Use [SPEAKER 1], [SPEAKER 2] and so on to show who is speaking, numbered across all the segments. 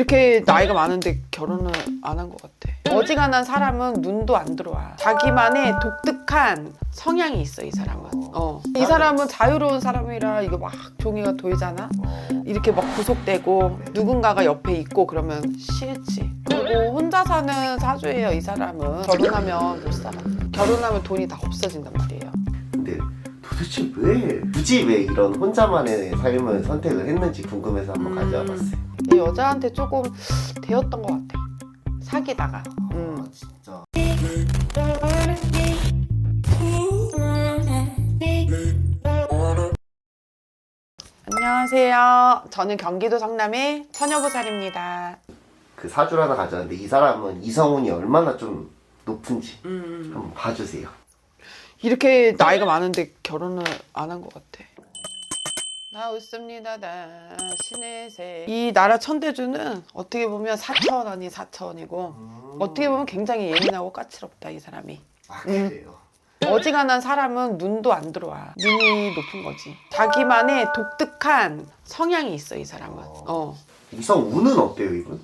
[SPEAKER 1] 이렇게 나이가 많은데 결혼을 안 한 것 같아. 어지간한 사람은 눈도 안 들어와. 자기만의 독특한 성향이 있어, 이 사람은. 어. 이 사람은 자유로운 사람이라 이거 막 종이가 도이잖아? 이렇게 막 구속되고 누군가가 옆에 있고 그러면 싫지. 그리고 혼자 사는 사주예요, 이 사람은. 결혼하면 못 살아. 결혼하면 돈이 다 없어진단 말이에요.
[SPEAKER 2] 근데 도대체 왜 굳이 왜 이런 혼자만의 삶을 선택을 했는지 궁금해서 한번
[SPEAKER 1] 음.
[SPEAKER 2] 가져와 봤어요.
[SPEAKER 1] 이 여자한테 조금 되었던 것 같아. 사귀다가. 음.
[SPEAKER 2] 아 진짜.
[SPEAKER 1] 안녕하세요. 저는 경기도 성남의 처녀보살입니다.
[SPEAKER 2] 그 사주를 하나 가져왔는데 이 사람은 이성운이 얼마나 좀 높은지
[SPEAKER 1] 음.
[SPEAKER 2] 한번 봐주세요.
[SPEAKER 1] 이렇게 나이가 많은데 결혼을 안 한 것 같아. 나 웃습니다, 나 신의 새. 이 나라 천대주는 어떻게 보면 사차원 아닌 사차원이고 어떻게 보면 굉장히 예민하고 까칠없다 이 사람이.
[SPEAKER 2] 아 그래요.
[SPEAKER 1] 어지간한 사람은 눈도 안 들어와. 눈이 높은 거지. 자기만의 독특한 성향이 있어 이 사람은. 어.
[SPEAKER 2] 이성 운은 어때요 이분?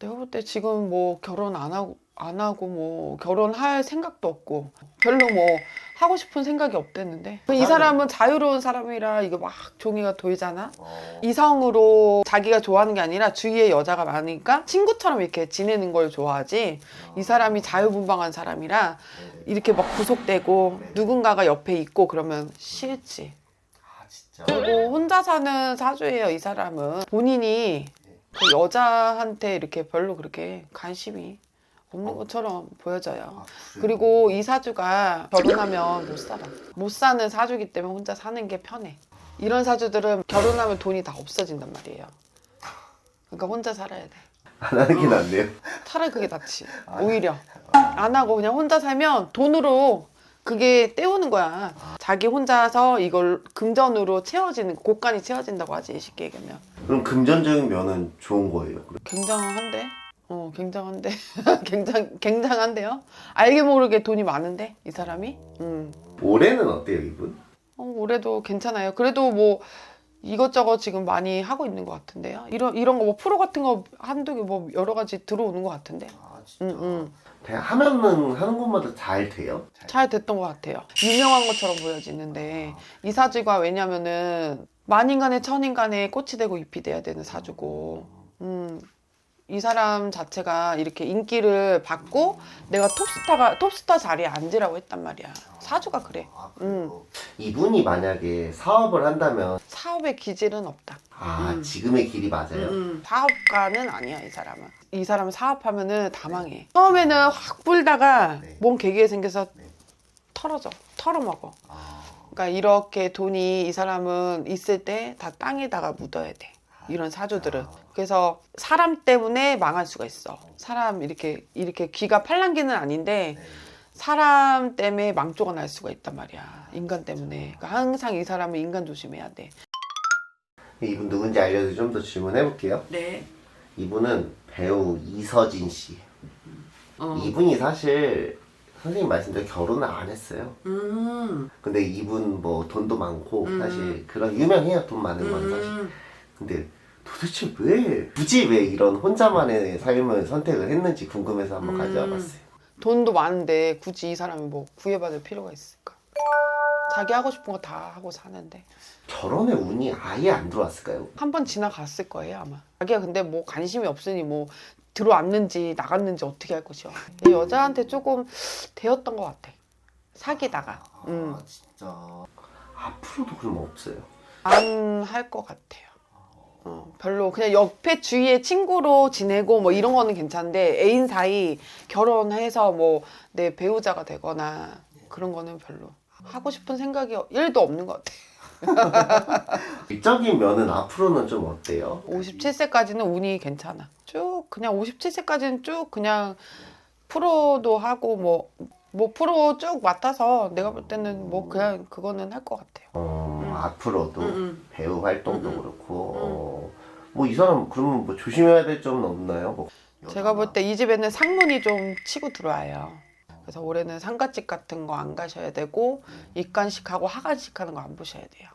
[SPEAKER 1] 내가 볼 때 지금 뭐 결혼 안 하고 안 하고 뭐 결혼할 생각도 없고 별로 뭐 하고 싶은 생각이 없댔는데. 이 사람은 자유로운 사람이라 이거 막 종이가 도이잖아? 이성으로 자기가 좋아하는 게 아니라 주위에 여자가 많으니까 친구처럼 이렇게 지내는 걸 좋아하지. 이 사람이 자유분방한 사람이라 이렇게 막 구속되고 누군가가 옆에 있고 그러면 싫지.
[SPEAKER 2] 아 진짜.
[SPEAKER 1] 그리고 혼자 사는 사주예요, 이 사람은. 본인이 그 여자한테 이렇게 별로 그렇게 관심이 없는 것처럼 보여져요.
[SPEAKER 2] 아?
[SPEAKER 1] 그리고 이 사주가 결혼하면 못 살아. 못 사는 사주기 때문에 혼자 사는 게 편해. 이런 사주들은 결혼하면 돈이 다 없어진단 말이에요. 그러니까 혼자 살아야 돼.
[SPEAKER 2] 안 하는 게 낫네요.
[SPEAKER 1] 차라리 그게 낫지. 오히려. 안 하고 그냥 혼자 살면 돈으로 그게 때우는 거야. 자기 혼자서 이걸 금전으로 채워지는, 곡간이 채워진다고 하지, 쉽게 얘기하면.
[SPEAKER 2] 그럼 금전적인 면은 좋은 거예요.
[SPEAKER 1] 굉장한데? 어, 굉장한데? 굉장, 굉장한데요? 알게 모르게 돈이 많은데, 이 사람이? 음.
[SPEAKER 2] 올해는 어때요 이분?
[SPEAKER 1] 어, 올해도 괜찮아요. 그래도 뭐, 이것저것 지금 많이 하고 있는 것 같은데요. 이런, 이런 거 뭐 프로 같은 거 한두 개 뭐 여러 가지 들어오는 것 같은데.
[SPEAKER 2] 아
[SPEAKER 1] 음, 음.
[SPEAKER 2] 그냥 하면은 하는 것마다 잘 돼요?
[SPEAKER 1] 잘 됐던 것 같아요. 유명한 것처럼 보여지는데 이 사주가 왜냐면은 만인간의 천인간의 꽃이 되고 잎이 돼야 되는 사주고, 음, 이 사람 자체가 이렇게 인기를 받고 내가 톱스타가 톱스타 자리에 앉으라고 했단 말이야. 사주가 그래.
[SPEAKER 2] 아,
[SPEAKER 1] 그래요?
[SPEAKER 2] 이분이 만약에 사업을 한다면
[SPEAKER 1] 사업의 기질은 없다.
[SPEAKER 2] 아
[SPEAKER 1] 음.
[SPEAKER 2] 지금의 길이 맞아요.
[SPEAKER 1] 음, 사업가는 아니야 이 사람은. 이 사람은 사업하면은 다 망해. 처음에는 확 불다가
[SPEAKER 2] 네.
[SPEAKER 1] 뭔 계기가 생겨서
[SPEAKER 2] 네.
[SPEAKER 1] 털어져, 털어먹어.
[SPEAKER 2] 아,
[SPEAKER 1] 그러니까 이렇게 돈이 이 사람은 있을 때 다 땅에다가 묻어야 돼. 이런 사주들은. 그래서 사람 때문에 망할 수가 있어. 사람 이렇게 이렇게 귀가 팔랑귀는 아닌데
[SPEAKER 2] 네.
[SPEAKER 1] 사람 때문에 망조가 날 수가 있단 말이야. 인간 때문에. 그러니까 항상 이 사람은 인간 조심해야 돼.
[SPEAKER 2] 이분 누군지 알려서 좀 더 질문해 볼게요.
[SPEAKER 1] 네.
[SPEAKER 2] 이분은 배우 이서진 씨.
[SPEAKER 1] 어.
[SPEAKER 2] 이분이 사실 선생님 말씀대로 결혼을 안 했어요.
[SPEAKER 1] 음.
[SPEAKER 2] 근데 이분 뭐 돈도 많고
[SPEAKER 1] 음.
[SPEAKER 2] 사실 그런 유명해요 돈 많은 건 사실.
[SPEAKER 1] 음.
[SPEAKER 2] 근데 도대체 왜 굳이 왜 이런 혼자만의 삶을 선택을 했는지 궁금해서 한번
[SPEAKER 1] 음.
[SPEAKER 2] 가져와 봤어요.
[SPEAKER 1] 돈도 많은데 굳이 이 사람이 뭐 구애받을 필요가 있을까? 자기 하고 싶은 거 다 하고 사는데.
[SPEAKER 2] 결혼의 운이 아예 안 들어왔을까요?
[SPEAKER 1] 한 번 지나갔을 거예요 아마 자기가 근데 뭐 관심이 없으니 뭐 들어왔는지 나갔는지 어떻게 할 것이야 이 여자한테 조금 되었던 것 같아 사귀다가 음.
[SPEAKER 2] 아 진짜 앞으로도 그럼 없어요.
[SPEAKER 1] 안 할 것 같아요 어, 별로 그냥 옆에 주위에 친구로 지내고 뭐 이런 거는 괜찮은데 애인 사이 결혼해서 뭐 내 배우자가 되거나 그런 거는 별로 하고 싶은 생각이 1도 없는 것 같아
[SPEAKER 2] 일적인 면은 앞으로는 좀 어때요?
[SPEAKER 1] 57세까지는 운이 괜찮아. 쭉 그냥 57세까지는 쭉 그냥 프로도 하고 뭐, 뭐 프로 쭉 맡아서 내가 볼 때는 뭐 그냥 그거는 할 것 같아요.
[SPEAKER 2] 어,
[SPEAKER 1] 음.
[SPEAKER 2] 앞으로도
[SPEAKER 1] 음,
[SPEAKER 2] 배우 활동도
[SPEAKER 1] 음, 음.
[SPEAKER 2] 그렇고 어, 뭐 이 사람 그러면 뭐 조심해야 될 점은 없나요? 뭐
[SPEAKER 1] 제가 볼 때 이 집에는 상문이 좀 치고 들어와요. 그래서 올해는 상가집 같은 거 안 가셔야 되고 입간식 하고 하간식 하는 거 안 보셔야 돼요.